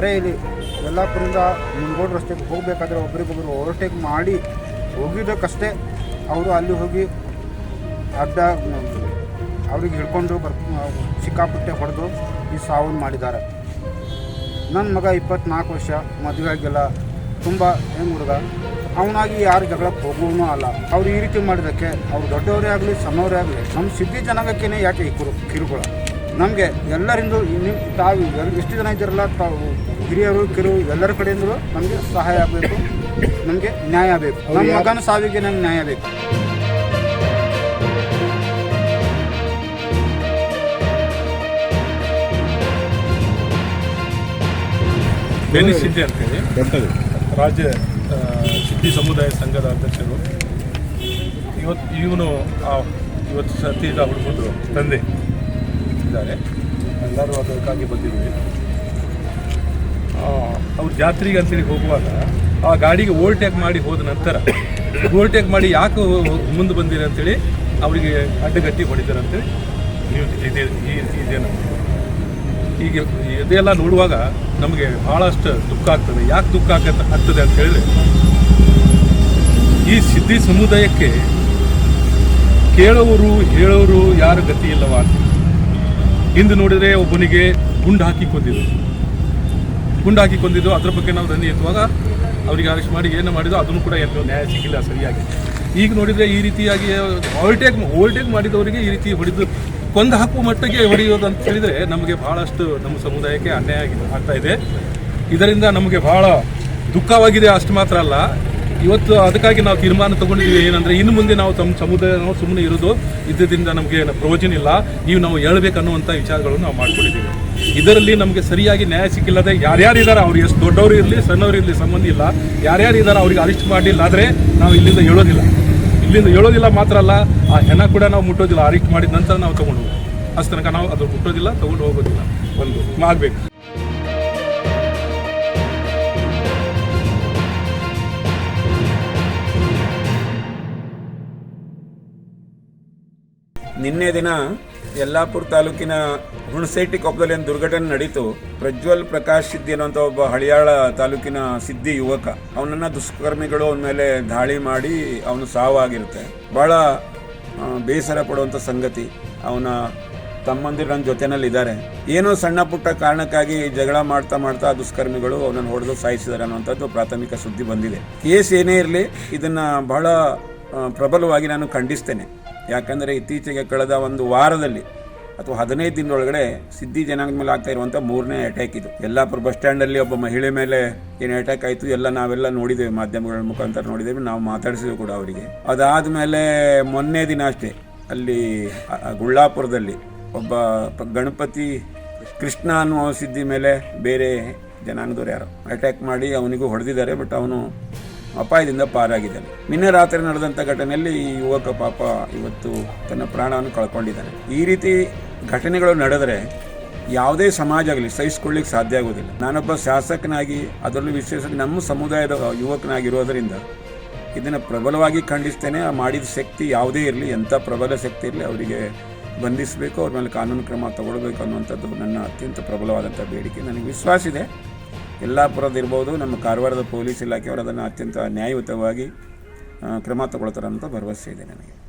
ಬರೀ ಇಲ್ಲಿ ಯಲ್ಲಾಪುರದಿಂದ ಮುಂಗೋಡ್ ರಸ್ತೆಗೆ ಹೋಗಬೇಕಾದ್ರೆ ಒಬ್ರಿಗೊಬ್ರು ಓವರ್ಟೇಕ್ ಮಾಡಿ ಹೋಗಿದ್ದಕ್ಕಷ್ಟೇ ಅವರು ಅಲ್ಲಿ ಹೋಗಿ ಅಡ್ಡ, ಅವ್ರಿಗೆ ಹಿಡ್ಕೊಂಡು ಬರ್, ಸಿಕ್ಕಾಪಟ್ಟೆ ಹೊಡೆದು ಈ ಸಾವನ್ನು ಮಾಡಿದ್ದಾರೆ. ನನ್ನ ಮಗ ಇಪ್ಪತ್ನಾಲ್ಕು ವರ್ಷ, ಮದುವೆ ಆಗಿಲ್ಲ. ತುಂಬ ಹೆಂಗೆ ಹುಡುಗ? ಅವನಾಗಿ ಯಾರು ಜಗಳಕ್ಕೆ ಹೋಗೋನು ಅಲ್ಲ. ಅವ್ರು ಈ ರೀತಿ ಮಾಡಿದ್ದಕ್ಕೆ ಅವ್ರು ದೊಡ್ಡವರೇ ಆಗಲಿ, ಸಣ್ಣವರೇ ಆಗಲಿ ನಮ್ಮ ಸಿದ್ಧಿ ಜನಾಂಗಕ್ಕೇನೆ ಯಾಕೆ ಈ ಕುರು, ಕಿರುಕುಳ? ನಮಗೆ ಎಲ್ಲರಿಂದ ನಿಮ್ಮ ತಾವು ಎಷ್ಟು ಜನ ಇದ್ದೀರಲ್ಲ ತಾವು ಹಿರಿಯರು ಕಿರು ಎಲ್ಲರ ಕಡೆಯಿಂದಲೂ ನಮಗೆ ಸಹಾಯ ಆಗಬೇಕು ನಮಗೆ ನ್ಯಾಯ ಬೇಕು ನಮ್ಮ ಮಗನ ಸಾವಿಗೆ ನಮ್ಗೆ ನ್ಯಾಯ ಬೇಕು. ಬೆನ್ನಿ ಸಿದ್ದಿ ಅಂತೇಳಿ ರಾಜ್ಯ ಸಿದ್ಧಿ ಸಿದ್ದಿ ಸಮುದಾಯ ಸಂಘದ ಅಧ್ಯಕ್ಷರು. ಇವತ್ತು ಇವನು ಆ ಇವತ್ತು ಸತೀಶ ಹುಡುಗರು ತಂದೆ. ಇದ್ದಾರೆ ಎಲ್ಲರೂ ಅದಕ್ಕಾಗಿ ಬಂದಿದ್ದೀವಿ. ಅವ್ರು ಜಾತ್ರೆಗೆ ಅಂತೇಳಿ ಹೋಗುವಾಗ ಆ ಗಾಡಿಗೆ ಓವರ್ಟೇಕ್ ಮಾಡಿ ಹೋದ ನಂತರ ಓವರ್ಟೇಕ್ ಮಾಡಿ ಯಾಕೆ ಮುಂದೆ ಬಂದಿರ ಅಂತೇಳಿ ಅವರಿಗೆ ಅಡ್ಡಗಟ್ಟಿ ಹೊಡಿತಾರೆ ಅಂತೇಳಿ ಇದೇ ಇದೆ ಈ- ಇದೇನು? ಹೀಗೆ ಇದೆಲ್ಲ ನೋಡುವಾಗ ನಮಗೆ ಭಾಳಷ್ಟು ದುಃಖ ಆಗ್ತದೆ. ಯಾಕೆ ದುಃಖ ಆಗತ್ತೆ ಆಗ್ತದೆ ಅಂತ ಹೇಳಿದ್ರೆ ಈ ಸಿದ್ಧಿ ಸಮುದಾಯಕ್ಕೆ ಕೇಳೋರು ಹೇಳೋರು ಯಾರು ಗತಿ ಇಲ್ಲವಾ ಅಂತ. ಇಂದು ನೋಡಿದರೆ ಒಬ್ಬನಿಗೆ ಗುಂಡು ಹಾಕಿ ಕೊಂದಿದ್ದು. ಗುಂಡು ಹಾಕಿ ಕೊಂದಿದ್ದು, ಅದರ ಬಗ್ಗೆ ನಾವು ದಂಧೆ ಎತ್ತುವಾಗ ಅವರಿಗೆ ಅರೆಸ್ಟ್ ಮಾಡಿ ಏನು ಮಾಡಿದ್ರು ಅದನ್ನು ಕೂಡ ಎಲ್ಲೋ ನ್ಯಾಯ ಸಿಕ್ಕಿಲ್ಲ, ಸರಿಯಾಗಿ. ಈಗ ನೋಡಿದರೆ ಈ ರೀತಿಯಾಗಿ ಓವರ್ಟೇಕ್ ಓವರ್ಟೇಕ್ ಮಾಡಿದವರಿಗೆ ಈ ರೀತಿ ಹೊಡೆದು ಕೊಂದು ಹಾಕುವ ಮಟ್ಟಿಗೆ ಹೊಡೆಯೋದು ಅಂತ ಹೇಳಿದರೆ ನಮಗೆ ಭಾಳಷ್ಟು ನಮ್ಮ ಸಮುದಾಯಕ್ಕೆ ಅನ್ಯಾಯ ಆಗಿದೆ ಆಗ್ತಾ ಇದೆ. ಇದರಿಂದ ನಮಗೆ ಭಾಳ ದುಃಖವಾಗಿದೆ ಅಷ್ಟು ಮಾತ್ರ ಅಲ್ಲ. ಇವತ್ತು ಅದಕ್ಕಾಗಿ ನಾವು ತೀರ್ಮಾನ ತಗೊಂಡಿದ್ದೀವಿ. ಏನಂದ್ರೆ ಇನ್ನು ಮುಂದೆ ನಾವು ತಮ್ಮ ಸಮುದಾಯ ಸುಮ್ಮನೆ ಇರೋದು ಇದ್ದರಿಂದ ನಮಗೆ ಪ್ರಯೋಜನ ಇಲ್ಲ. ನೀವು ನಾವು ಹೇಳಬೇಕನ್ನುವಂಥ ವಿಚಾರಗಳನ್ನು ನಾವು ಮಾಡ್ಕೊಂಡಿದ್ದೀವಿ. ಇದರಲ್ಲಿ ನಮಗೆ ಸರಿಯಾಗಿ ನ್ಯಾಯ ಸಿಕ್ಕಿಲ್ಲದೆ ಯಾರ್ಯಾರು ಇದ್ದಾರೆ ಅವ್ರು ಎಷ್ಟು ದೊಡ್ಡವರು ಇರಲಿ, ಸಣ್ಣವರು ಇರಲಿ ಸಂಬಂಧ ಇಲ್ಲ. ಯಾರ್ಯಾರು ಇದ್ದಾರೆ ಅವ್ರಿಗೆ ಅರೆಸ್ಟ್ ಮಾಡಲಿಲ್ಲ ಆದರೆ ನಾವು ಇಲ್ಲಿಂದ ಹೇಳೋದಿಲ್ಲ. ಇಲ್ಲಿಂದ ಹೇಳೋದಿಲ್ಲ ಮಾತ್ರ ಅಲ್ಲ, ಆ ಹೆಣ ಕೂಡ ನಾವು ಮುಟ್ಟೋದಿಲ್ಲ. ಅರೆಸ್ಟ್ ಮಾಡಿದ ನಂತರ ನಾವು ತಗೊಂಡು ಹೋಗೋದು. ಅಷ್ಟು ತನಕ ನಾವು ಅದು ಮುಟ್ಟೋದಿಲ್ಲ, ತಗೊಂಡು ಹೋಗೋದಿಲ್ಲ. ಒಂದು ಆಗಬೇಕು. ನಿನ್ನೆ ದಿನ ಯಲ್ಲಾಪುರ ತಾಲೂಕಿನ ಹುಣಸೇಟಿ ಕೊಪ್ಪದಲ್ಲಿ ಒಂದು ದುರ್ಘಟನೆ ನಡೀತು. ಪ್ರಜ್ವಲ್ ಪ್ರಕಾಶ್ ಸಿದ್ದಿ ಅನ್ನುವಂಥ ಒಬ್ಬ ಹಳಿಯಾಳ ತಾಲೂಕಿನ ಸಿದ್ದಿ ಯುವಕ. ಅವನನ್ನ ದುಷ್ಕರ್ಮಿಗಳು ಅವನ ಮೇಲೆ ದಾಳಿ ಮಾಡಿ ಅವನು ಸಾವಾಗಿರುತ್ತೆ. ಬಹಳ ಬೇಸರ ಪಡುವಂಥ ಸಂಗತಿ. ಅವನ ತಮ್ಮಂದಿರು ನನ್ನ ಜೊತೆನಲ್ಲಿದ್ದಾರೆ. ಏನೋ ಸಣ್ಣ ಪುಟ್ಟ ಕಾರಣಕ್ಕಾಗಿ ಜಗಳ ಮಾಡ್ತಾ ಮಾಡ್ತಾ ದುಷ್ಕರ್ಮಿಗಳು ಅವನನ್ನು ಹೊಡೆದು ಸಾಯಿಸಿದ್ದಾರೆ ಅನ್ನುವಂಥದ್ದು ಪ್ರಾಥಮಿಕ ಸುದ್ದಿ ಬಂದಿದೆ. ಕೇಸ್ ಏನೇ ಇರಲಿ, ಇದನ್ನು ಬಹಳ ಪ್ರಬಲವಾಗಿ ನಾನು ಖಂಡಿಸ್ತೇನೆ. ಯಾಕಂದರೆ ಇತ್ತೀಚೆಗೆ ಕಳೆದ ಒಂದು ವಾರದಲ್ಲಿ ಅಥವಾ ಹದಿನೈದು ದಿನದೊಳಗಡೆ ಸಿದ್ದಿ ಜನಾಂಗದ ಮೇಲೆ ಆಗ್ತಾ ಇರುವಂಥ ಮೂರನೇ ಅಟ್ಯಾಕ್ ಇದು. ಯಲ್ಲಾಪುರ ಬಸ್ ಸ್ಟ್ಯಾಂಡಲ್ಲಿ ಒಬ್ಬ ಮಹಿಳೆ ಮೇಲೆ ಏನು ಅಟ್ಯಾಕ್ ಆಯಿತು, ಎಲ್ಲ ನಾವೆಲ್ಲ ನೋಡಿದ್ದೇವೆ, ಮಾಧ್ಯಮಗಳ ಮುಖಾಂತರ ನೋಡಿದ್ದೇವೆ, ನಾವು ಮಾತಾಡಿಸಿದ್ವಿ ಕೂಡ ಅವರಿಗೆ. ಅದಾದ ಮೇಲೆ ಮೊನ್ನೆ ದಿನ ಅಷ್ಟೇ, ಅಲ್ಲಿ ಗುಳ್ಳಾಪುರದಲ್ಲಿ ಒಬ್ಬ ಗಣಪತಿ ಕೃಷ್ಣ ಅನ್ನುವ ಸಿದ್ದಿ ಮೇಲೆ ಬೇರೆ ಜನಾಂಗದವ್ರು ಯಾರು ಅಟ್ಯಾಕ್ ಮಾಡಿ ಅವನಿಗೂ ಹೊಡೆದಿದ್ದಾರೆ ಬಟ್ ಅವನು ಅಪಾಯದಿಂದ ಪಾರಾಗಿದ್ದಾನೆ. ನಿನ್ನೆ ರಾತ್ರಿ ನಡೆದಂಥ ಘಟನೆಯಲ್ಲಿ ಈ ಯುವಕ ಪಾಪ ಇವತ್ತು ತನ್ನ ಪ್ರಾಣವನ್ನು ಕಳ್ಕೊಂಡಿದ್ದಾನೆ. ಈ ರೀತಿ ಘಟನೆಗಳು ನಡೆದರೆ ಯಾವುದೇ ಸಮಾಜ ಆಗಲಿ ಸಹಿಸ್ಕೊಳ್ಳಿಕ್ಕೆ ಸಾಧ್ಯ ಆಗೋದಿಲ್ಲ ನಾನೊಬ್ಬ ಶಾಸಕನಾಗಿ, ಅದರಲ್ಲೂ ವಿಶೇಷವಾಗಿ ನಮ್ಮ ಸಮುದಾಯದ ಯುವಕನಾಗಿರೋದರಿಂದ ಇದನ್ನು ಪ್ರಬಲವಾಗಿ ಖಂಡಿಸ್ತೇನೆ. ಆ ಮಾಡಿದ ಶಕ್ತಿ ಯಾವುದೇ ಇರಲಿ, ಎಂಥ ಪ್ರಬಲ ಶಕ್ತಿ ಇರಲಿ ಅವರಿಗೆ ಬಂಧಿಸಬೇಕು, ಅವ್ರ ಮೇಲೆ ಕಾನೂನು ಕ್ರಮ ತಗೊಳ್ಬೇಕು ಅನ್ನುವಂಥದ್ದು ನನ್ನ ಅತ್ಯಂತ ಪ್ರಬಲವಾದಂಥ ಬೇಡಿಕೆ. ನನಗೆ ವಿಶ್ವಾಸ ಇದೆ. ಯಲ್ಲಾಪುರದಿರ್ಬೋದು ನಮ್ಮ ಕಾರವಾರದ ಪೊಲೀಸ್ ಇಲಾಖೆಯವರು ಅದನ್ನು ಅತ್ಯಂತ ನ್ಯಾಯಯುತವಾಗಿ ಕ್ರಮ ತಗೊಳ್ತಾರೆ ಅಂತ ಭರವಸೆ ಇದೆ ನನಗೆ.